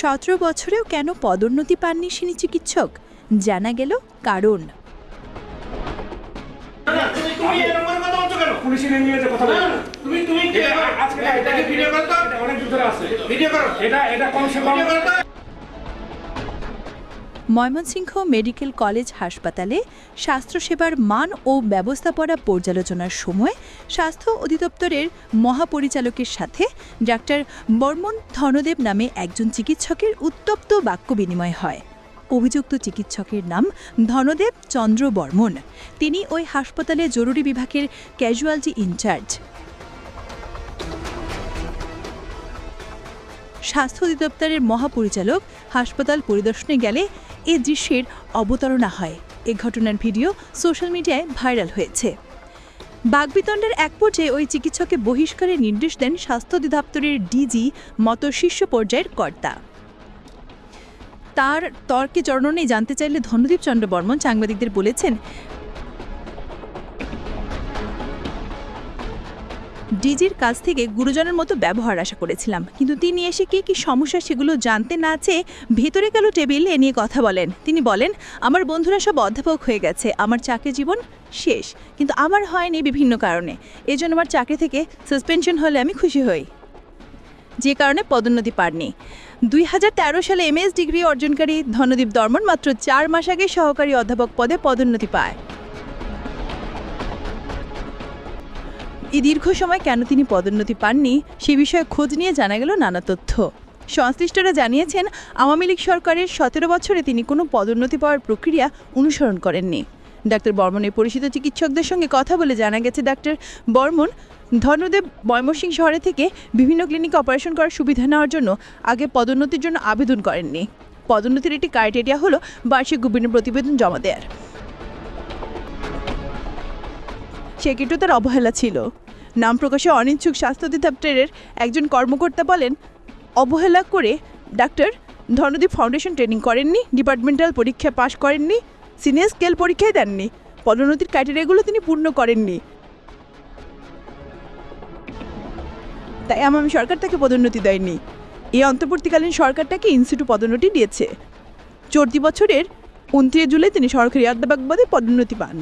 সতেরো বছরেও কেন পদোন্নতি পাননি সিনি চিকিৎসক? জানা গেল কারণ। তুমি এরকম করে কথা বলছো কেন? পুলিশে নিয়ে নিয়ে যে কথা বলে তুমি তুমি কে? এটা আজকে ভিডিও করো তো। অনেক দিন আছে। ভিডিও করো। এটা এটা কম সে কম ভিডিও করো তো। ময়মনসিংহ মেডিকেল কলেজ হাসপাতালে স্বাস্থ্যসেবার মান ও ব্যবস্থাপনা পর্যালোচনার সময় স্বাস্থ্য অধিদপ্তরের মহাপরিচালকের সাথে ডাক্তার বর্মন ধনদেব নামে একজন চিকিৎসকের উত্তপ্ত বাক্য বিনিময় হয়। অভিযুক্ত চিকিৎসকের নাম ধনদেব চন্দ্র বর্মন। তিনি ওই হাসপাতালে জরুরি বিভাগের ক্যাজুয়ালিটি ইনচার্জ। স্বাস্থ্য অধিদপ্তরের মহাপরিচালক হাসপাতাল পরিদর্শনে গেলে এ দৃশ্যের অবতারণা হয়। এ ঘটনার ভিডিও সোশ্যাল মিডিয়ায় ভাইরাল হয়েছে। বাগবিতণ্ডের এক পর্যায়ে ওই চিকিৎসককে বহিষ্কারের নির্দেশ দেন স্বাস্থ্য অধিদপ্তরের ডিজি মত শীর্ষ পর্যায়ের কর্তা। তার তর্কে চরণে জানতে চাইলে ধনদীপ চন্দ্র বর্মন সাংবাদিকদের বলেছেন ডিজির কাছ থেকে গুরুজনের মতো ব্যবহার আশা করেছিলাম। কিন্তু তিনি এসে কি কি সমস্যা সেগুলো জানতে না চেয়ে ভেতরে গেল টেবিল এ নিয়ে কথা বলেন। তিনি বলেন, আমার বন্ধুরা সব অধ্যাপক হয়ে গেছে। আমার চাকরি জীবন শেষ। কিন্তু আমার হয়নি বিভিন্ন কারণে। এজন্য আমার চাকরি থেকে সাসপেনশন হলে আমি খুশি হই। যে কারণে পদোন্নতি পাননি। দুই হাজার তেরো সালে এমএস ডিগ্রি অর্জনকারী ধনদীপ দর্মন মাত্র চার মাস আগে সহকারী অধ্যাপক পদে পদোন্নতি পায়। এই দীর্ঘ সময় কেন তিনি পদোন্নতি পাননি, সে বিষয়ে খোঁজ নিয়ে জানা গেল নানা তথ্য। সংশ্লিষ্টরা জানিয়েছেন, আওয়ামী লীগ সরকারের সতেরো বছরে তিনি কোনো পদোন্নতি পাওয়ার প্রক্রিয়া অনুসরণ করেননি। ডাক্তার বর্মনের পরিচিত চিকিৎসকদের সঙ্গে কথা বলে জানা গেছে, ডাক্তার বর্মন ধর্মদেব ময়মনসিংহ শহরে থেকে বিভিন্ন ক্লিনিকে অপারেশন করার সুবিধা নেওয়ার জন্য আগে পদোন্নতির জন্য আবেদন করেননি। পদোন্নতির একটি ক্রাইটেরিয়া হলো বার্ষিক বিভিন্ন প্রতিবেদন জমা দেওয়ার সেক্ষেত্রেও তার অবহেলা ছিল। নাম প্রকাশে অনিচ্ছুক স্বাস্থ্য অধিদপ্তরের একজন কর্মকর্তা বলেন, অবহেলা করে ডাক্তার ধনদীপ ফাউন্ডেশন ট্রেনিং করেননি, ডিপার্টমেন্টাল পরীক্ষা পাশ করেননি, সিনিয়র স্কেল পরীক্ষায় দেননি, পদোন্নতির ক্রাইটেরিয়াগুলো তিনি পূর্ণ করেননি। তাই আমি সরকার তাকে পদোন্নতি দেয়নি। এই অন্তর্বর্তীকালীন সরকারটাকে ইনস্টিটিউট পদোন্নতি দিয়েছে। চলতি বছরের উনত্রিশ জুলাই তিনি সরকারি অধ্যাপক পদে পদোন্নতি পান।